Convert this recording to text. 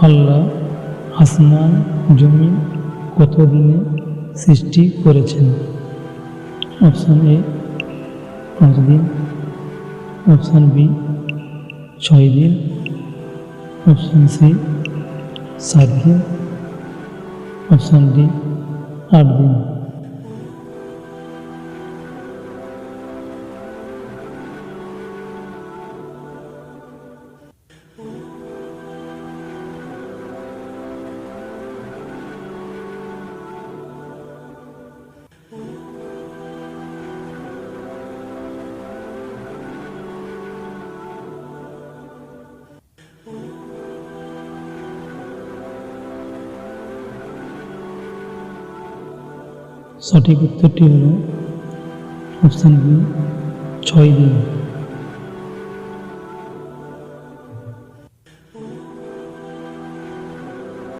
আল্লাহ আসমান, জমিন কত দিনে সৃষ্টি করেছেন? অপশান এ পাঁচ দিন অপশান বি ছয় দিন অপশান সি সাত দিন অপশান ডি আট দিন সঠিক উত্তরটি হল অপশান বি ছয় দিন।